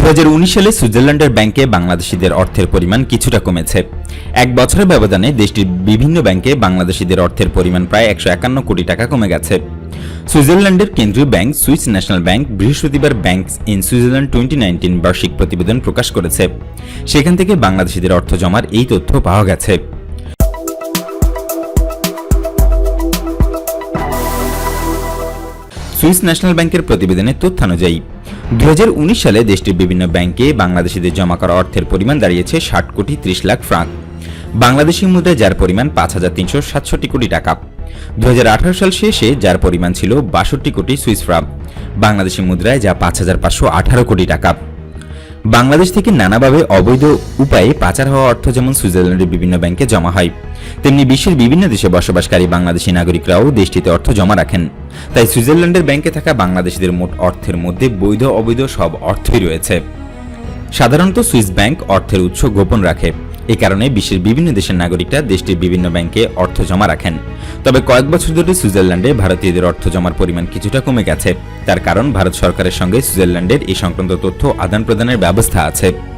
সালে সুইজারল্যান্ডের ব্যাংকে বাংলাদেশিদের অর্থের পরিমাণ কিছুটা কমেছে। এক বছরের ব্যবধানে দেশটির বিভিন্ন ব্যাংকে বাংলাদেশিদের অর্থের পরিমাণ প্রায় একশো একান্ন কোটি টাকা কমে গেছে। সুইজারল্যান্ডের কেন্দ্রীয় ব্যাংক, সুইস ন্যাশনাল ব্যাংক, বৃহস্পতিবার bank in Switzerland twenty nineteen বার্ষিক প্রতিবেদন প্রকাশ করেছে। সেখান থেকে বাংলাদেশিদের অর্থ জমার এই তথ্য পাওয়া গেছে। সুইস ন্যাশনাল ব্যাংকের প্রতিবেদনের তথ্যানুযায়ী দুই হাজার উনিশ সালে দেশটির বিভিন্ন ব্যাংকে বাংলাদেশিদের জমা করা অর্থের পরিমাণ দাঁড়িয়েছে ষাট কোটি ত্রিশ লাখ ফ্রাঙ্ক বাংলাদেশি মুদ্রায় যার পরিমাণ পাঁচ হাজার তিনশো সাতষট্টি কোটি টাকা। দুই হাজার আঠারো সাল শেষে যার পরিমাণ ছিল বাষট্টি কোটি সুইস ফ্রাঙ্ক বাংলাদেশি মুদ্রায় যা পাঁচ হাজার পাঁচশো আঠারো কোটি টাকা। বাংলাদেশ থেকে নানাভাবে অবৈধ উপায়ে পাচার হওয়া অর্থ যেমন সুইজারল্যান্ডের বিভিন্ন ব্যাংকে জমা হয়, তেমনি বিশ্বের বিভিন্ন দেশে বসবাসকারী বাংলাদেশি নাগরিকরাও দেশটিতে অর্থ জমা রাখেন। তাই সুইজারল্যান্ডের ব্যাংকে থাকা বাংলাদেশিদের মোট অর্থের মধ্যে বৈধ, অবৈধ সব অর্থই রয়েছে। সাধারণত সুইস ব্যাংক অর্থের উৎস গোপন রাখে। এ কারণে বিশ্বের বিভিন্ন দেশের নাগরিকরা দেশটির বিভিন্ন ব্যাংকে অর্থ জমা রাখেন। তবে কয়েক বছর ধরে সুইজারল্যান্ডে ভারতীয়দের অর্থ জমার পরিমাণ কিছুটা কমে গেছে। তার কারণ, ভারত সরকারের সঙ্গে সুইজারল্যান্ডের এই সংক্রান্ত তথ্য আদান প্রদানের ব্যবস্থা আছে।